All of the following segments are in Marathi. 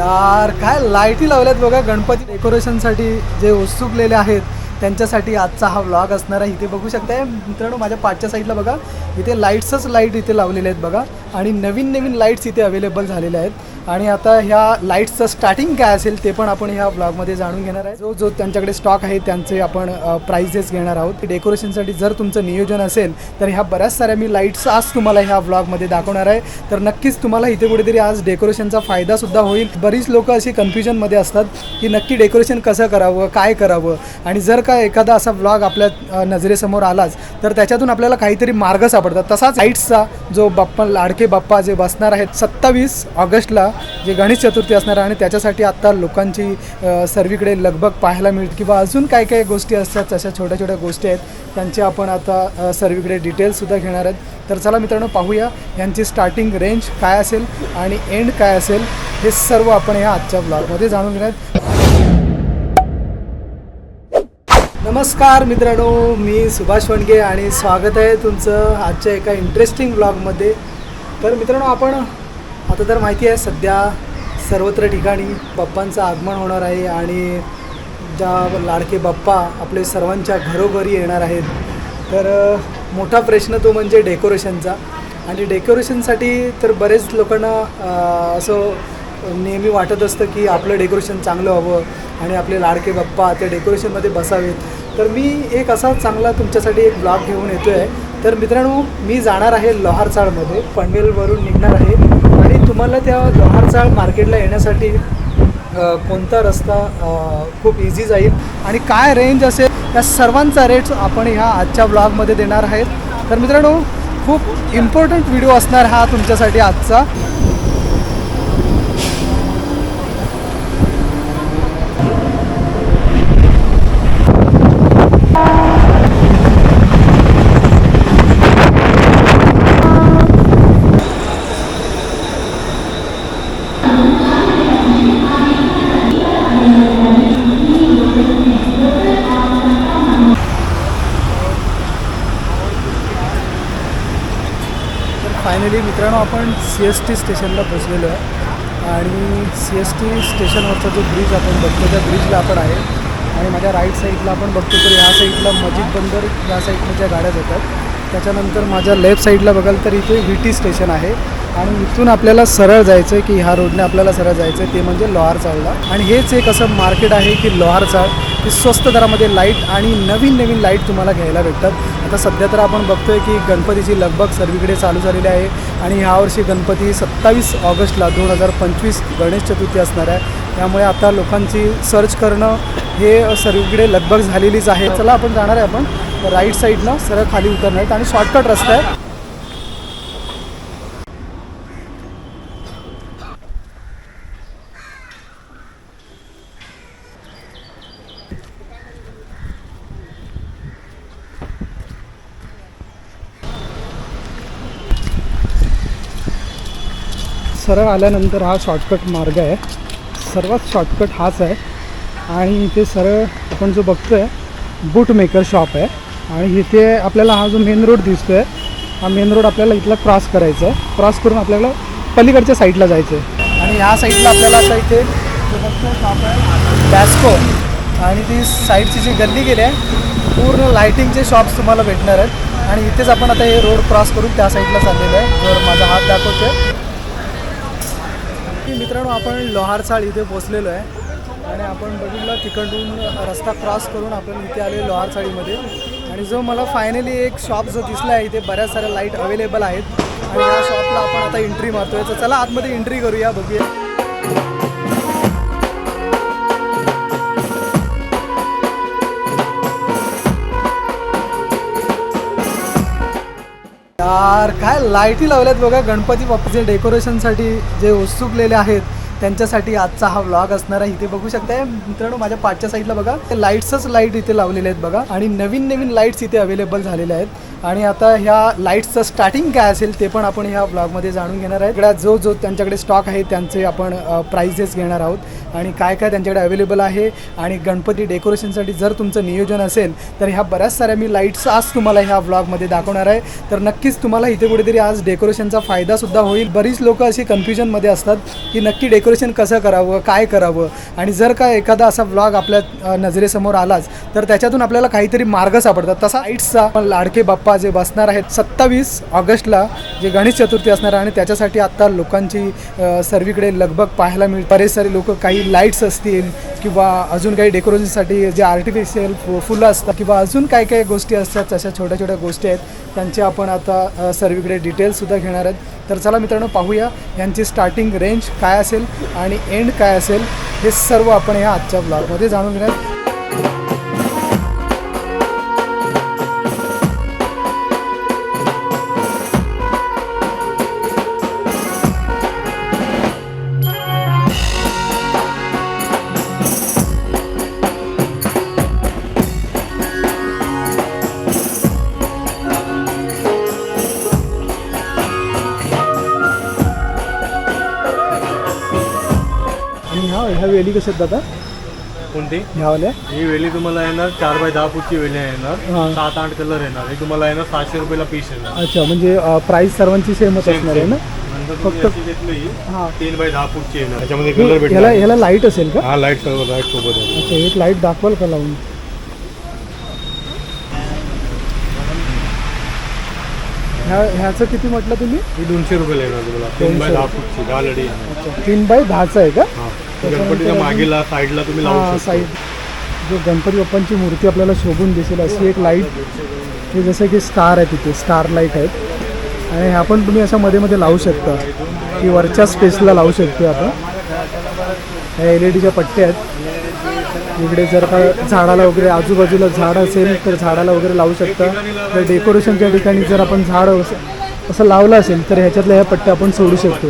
यार काय लाईटी लावल्यात बघा गणपती डेकोरेशनसाठी. जे उत्सुकलेले आहेत त्यांच्यासाठी आजचा हा व्लॉग असणार आहे. इथे बघू शकताय मित्रांनो माझ्या पाठच्या साईडला बघा. इथे लाईट्सच लाइट इथे लावलेले आहेत बघा. आणि नवीन नवीन लाईट्स इथे अवेलेबल झालेल्या आहेत. आणि आता ह्या लाईट्सचं स्टार्टिंग काय असेल ते पण आपण ह्या ब्लॉगमध्ये जाणून घेणार आहे. जो जो त्यांच्याकडे स्टॉक आहे त्यांचे आपण प्राइजेस घेणार आहोत. डेकोरेशनसाठी जर तुमचं नियोजन असेल तर ह्या बऱ्याच साऱ्या मी लाईट्स आज तुम्हाला ह्या ब्लॉगमध्ये दाखवणार आहे. तर नक्कीच तुम्हाला इथे कुठेतरी आज डेकोरेशनचा फायदासुद्धा होईल. बरीच लोक अशी कन्फ्युजनमध्ये असतात की नक्की डेकोरेशन कसं करावं काय करावं? आणि जर का एखादा असा ब्लॉग आपल्या नजरेसमोर आलाच तर त्याच्यातून आपल्याला काहीतरी मार्ग सापडतात. तसाच लाईट्सचा जो बाप्पा लाडके बाप्पा जे बसणार आहेत सत्तावीस ऑगस्टला जे गणेश चतुर्थी असणार आहे आणि त्याच्यासाठी आत्ता लोकांची सर्वीकडे लगबग पाहायला मिळते किंवा अजून काय काय गोष्टी असतात तशा छोट्या छोट्या गोष्टी आहेत त्यांचे आपण आता सर्वीकडे डिटेल्ससुद्धा घेणार आहेत. तर चला मित्रांनो पाहूया यांची स्टार्टिंग रेंज काय असेल आणि एंड काय असेल हे सर्व आपण या आजच्या ब्लॉगमध्ये जाणून घेणार नमस्कार मित्रांनो मी सुभाष वणगे आणि स्वागत आहे तुमचं आजच्या एका इंटरेस्टिंग ब्लॉगमध्ये तर मित्रांनो आपण आता तर माहिती आहे सध्या सर्वत्र ठिकाणी बाप्पांचं आगमन होणार आहे आणि ज्या लाडके बाप्पा आपले सर्वांच्या घरोघरी येणार आहेत. तर मोठा प्रश्न तो म्हणजे डेकोरेशनचा. आणि डेकोरेशनसाठी तर बरेच लोकांना असं नेहमी वाटत असतं की आपलं डेकोरेशन चांगलं हवं आणि आपले लाडके बाप्पा त्या डेकोरेशनमध्ये बसावेत. तर मी एक असा चांगला तुमच्यासाठी एक ब्लॉग घेऊन येतो आहे तर मित्रांनो मी जाणार आहे लोहारचाळमध्ये पनवेलवरून निघणार आहे. आणि तुम्हाला त्या लोहारचाळ मार्केटला येण्यासाठी कोणता रस्ता खूप इझी जाईल. आणि काय रेंज असेल या सर्वांचा रेट आपण ह्या आजच्या ब्लॉगमध्ये देणार आहेत. तर मित्रांनो खूप इम्पॉर्टंट व्हिडिओ असणार हा तुमच्यासाठी आजचा तर फायनली मित्रांनो आपण सी एस टी स्टेशनला पोचलेलो आहे. आणि सी एस टी स्टेशनवरचा जो ब्रिज आपण बघतो त्या ब्रिजला आपण आहे. आणि माझ्या राईट साईडला आपण बघतो तर ह्या साईडला मस्जिद बंदर या साईडनं ज्या गाड्या जातात त्याच्यानंतर माझ्या लेफ्ट साईडला बघाल तर इथे व्ही टी स्टेशन आहे. आणि इथून आपल्याला सरळ जायचं आहे की ह्या रोडने आपल्याला सरळ जायचं आहे ते म्हणजे लोहार चाळला. आणि हेच एक असं मार्केट आहे की लोहार चाळ की स्वस्त दरामध्ये लाइट आणि नवीन नवीन लाइट तुम्हाला घ्यायला भेटतात. आता सध्या तर आपण बघतोय की गणपतीची लगबग सर्वीकडे चालू झालेली आहे आणि ह्यावर्षी गणपती सत्तावीस ऑगस्टला दोन हजार पंचवीस गणेश चतुर्थी असणार आहे. त्यामुळे आता लोकांची सर्च करणं हे सर्वीकडे लगबग झालेलीच आहे. चला आपण जाणार आहे आपण. राईट साईडनं सरळ खाली उतरणार आहेत आणि शॉर्टकट रस्ता आहे. सरळ आल्यानंतर हा शॉर्टकट मार्ग आहे. सर्वात शॉर्टकट हाच आहे. आणि इथे सरळ आपण जो बघतो आहे बूट मेकर शॉप आहे. आणि इथे आपल्याला हा जो मेन रोड दिसतो आहे हा मेन रोड आपल्याला इथला क्रॉस करायचा आहे. क्रॉस करून आपल्याला पलीकडच्या साईडला जायचं आहे. आणि ह्या साईडला आपल्याला आता इथे जो बघतो शॉप आहे बॅस्को आणि ती साईडची जी गल्ली गेली आहे पूर्ण लायटिंगचे शॉप्स तुम्हाला भेटणार आहेत. आणि इथेच आपण आता हे रोड क्रॉस करून त्या साईडला चाललेलो आहे. जर माझा हात दाखवतो की मित्रांनो आपण लोहारचाळ इथे पोचलेलो आहे. आणि आपण बघितलं तिकडून रस्ता क्रॉस करून आपण इथे आले लोहारचाळीमध्ये. आणि जो मला फायनली एक शॉप जो दिसला आहे इथे बऱ्याच साऱ्या लाइट अवेलेबल आहेत. आणि या शॉपला आपण आता एंट्री मारतोय. तर चला आतमध्ये एंट्री करूया बघूया. यार काय लाईटी लावल्यात बघा गणपती बाप्पाचे डेकोरेशनसाठी जे उत्सुकलेले आहेत. त्यांच्यासाठी आजचा हा व्लॉग असणार आहे. इथे बघू शकताय. मित्रांनो माझ्या पाठच्या साईडला बघा. ते लाईट्सच लाइट इथे लावलेले आहेत बघा. आणि नवीन नवीन लाईट्स इथे अवेलेबल झालेल्या आहेत. आणि आता ह्या लाईट्सचं स्टार्टिंग काय असेल ते पण आपण ह्या ब्लॉगमध्ये जाणून घेणार आहे इकडे जो जो त्यांच्याकडे स्टॉक आहे त्यांचे आपण प्राइजेस घेणार आहोत. आणि काय काय त्यांच्याकडे अवेलेबल आहे. आणि गणपती डेकोरेशनसाठी जर तुमचं नियोजन असेल तर ह्या बऱ्याच साऱ्या मी लाईट्स आज तुम्हाला ह्या ब्लॉगमध्ये दाखवणार आहे. तर नक्कीच तुम्हाला इथे कुठेतरी आज डेकोरेशनचा फायदासुद्धा होईल. बरीच लोक अशी कन्फ्युजनमध्ये असतात की नक्की डेको डेकोरेशन कसं करावं काय करावं? आणि जर का एखादा असा ब्लॉग आपल्या नजरेसमोर आलाच तर त्याच्यातून आपल्याला काहीतरी मार्ग सापडतात. तसा लाईट्सचा लाडके बाप्पा जे बसणार आहेत सत्तावीस ऑगस्टला जे गणेश चतुर्थी असणार आहे आणि त्याच्यासाठी आत्ता लोकांची सर्वीकडे लगबग पाहायला मिळते. बरेच सारे लोक काही लाईट्स असतील किंवा अजून काही डेकोरेशनसाठी जे आर्टिफिशियल फुलं असतात किंवा अजून काय काय गोष्टी असतात तशा छोट्या छोट्या गोष्टी आहेत त्यांचे आपण आता सर्वीकडे डिटेल्ससुद्धा घेणार आहेत. तर चला मित्रांनो पाहूया यांची स्टार्टिंग रेंज काय असेल. आणि एंड काय असेल हे सर्व आपण या आजच्या ब्लॉगमध्ये जाणून घेण्यात ह्या वेली कशा आहेत दादा? कोणती? ह्यावाल्या ही वेली तुम्हाला येणार चार बाय दहा फूटची वेली हा. येणार सात आठ कलर येणार. हे तुम्हाला येणार सहाशे रुपयाला पीस येणार. अच्छा म्हणजे प्राईस सर्वांची सेमच असणार आहे ना? फक्त- घेतली हां. तीन बाय दहा फूटची येणार. त्याच्यामध्ये कलर ह्याला भेटणार ह्याला लाइट असेल का? हा लाइट सर्व लाइट सोबत आहे. अच्छा एक लाइट दाखवाल का लावून? ह्या ह्याचं किती म्हटलं तुम्ही? ही दोनशे रुपयाला येणार तुम्हाला. तीन बाय. दहा फूटची दहा लढी येणार. अच्छा तीन बाय दहाचं आहे का? हा. गणपतीच्या मागेला साईडला तुम्ही हा लावू शकता. साईड. जो गणपती बाप्पांची मूर्ती आपल्याला शोभून दिसेल अशी एक लाइट हे जसं की स्टार आहे तिथे स्टार लाइट आहेत. आणि ह्या पण तुम्ही अशा मध्ये मध्ये लावू शकता. की वरच्या स्पेसला लावू शकते आपण. ह्या एल ई डीच्या पट्ट्या आहेत. इकडे जर का झाडाला वगैरे आजूबाजूला झाड असेल तर झाडाला वगैरे लावू शकता. तर डेकोरेशनच्या ठिकाणी जर आपण झाड असं असं लावलं असेल तर ह्याच्यातल्या ह्या पट्ट्या आपण सोडू शकतो.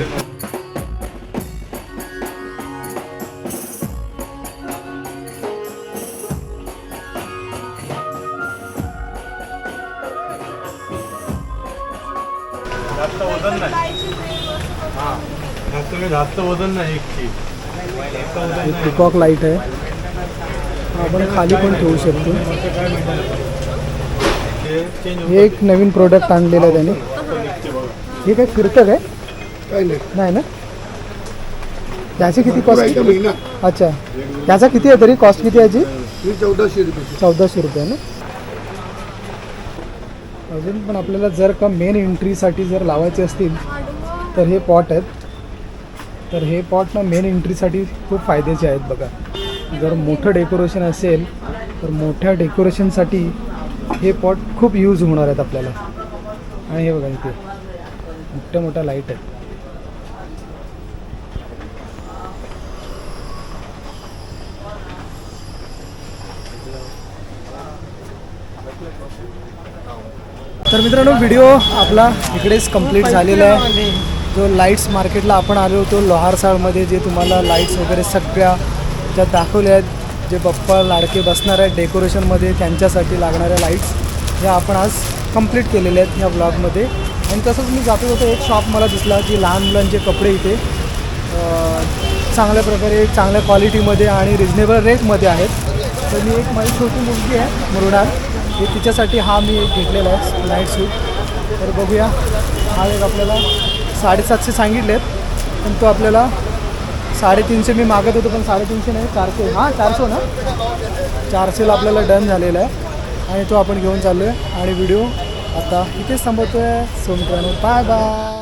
जास्त वजन नाही. हा. जास्त काही जास्त वजन नाही एकची जास्त वजन हे नाही. पिकॉक लाइट आहे. हा आपण खाली पण ठेवू शकतो. हे एक नवीन प्रोडक्ट आणलेलं आहे त्याने. हे काय फिरतं काय काही नाही. नाही ना? त्याची किती कॉस्ट अच्छा. त्याचा किती आहे तरी? कॉस्ट किती आहे याची? ही चौदाशे रुपये. चौदाशे रुपये ना? अजून पण आपल्याला जर का मेन एंट्रीसाठी जर लावायचे असतील तर हे पॉट आहेत. तर हे पॉट ना मेन एंट्रीसाठी खूप फायद्याचे आहेत बघा. जर मोठं डेकोरेशन असेल तर मोठ्या डेकोरेशनसाठी हे पॉट खूप यूज होणार आहेत आपल्याला. आणि हे बघा इथे मोठ्या मोठ्या लाइट आहेत. तर मित्रांनो व्हिडिओ आपला इकडेच कंप्लीट झालेला आहे. जो लाईट्स मार्केटला आपण आलो होतो लोहारसाळमध्ये जे तुम्हाला लाईट्स वगैरे सगळ्या ज्या दाखवल्या आहेत जे बप्पा लाडके बसणार आहेत डेकोरेशनमध्ये त्यांच्यासाठी लागणाऱ्या लाईट्स ह्या आपण आज कंप्लीट केलेल्या आहेत ह्या ब्लॉगमध्ये आणि तसंच मी जातो होतो एक शॉप मला दिसला की लहान मुलांचे कपडे इथे चांगल्या प्रकारे चांगल्या क्वालिटीमध्ये आणि रिजनेबल रेटमध्ये आहेत. तर मी एक माझी छोटी मुलगी आहे मुरुडाल हे तिच्यासाठी हा मी घेतलेला आहे नाईट सूट तर बघूया. हा एक आपल्याला साडेसातशे सांगितले आहेत पण तो आपल्याला साडेतीनशे मी मागत होतो पण साडेतीनशे नाही चारशे. हां चारशे ना? चारशेला आपल्याला डन झालेला आहे. आणि तो आपण घेऊन चाललो आहे आणि व्हिडिओ आता इथेच संपवतो आहे सोमकरण बाय बाय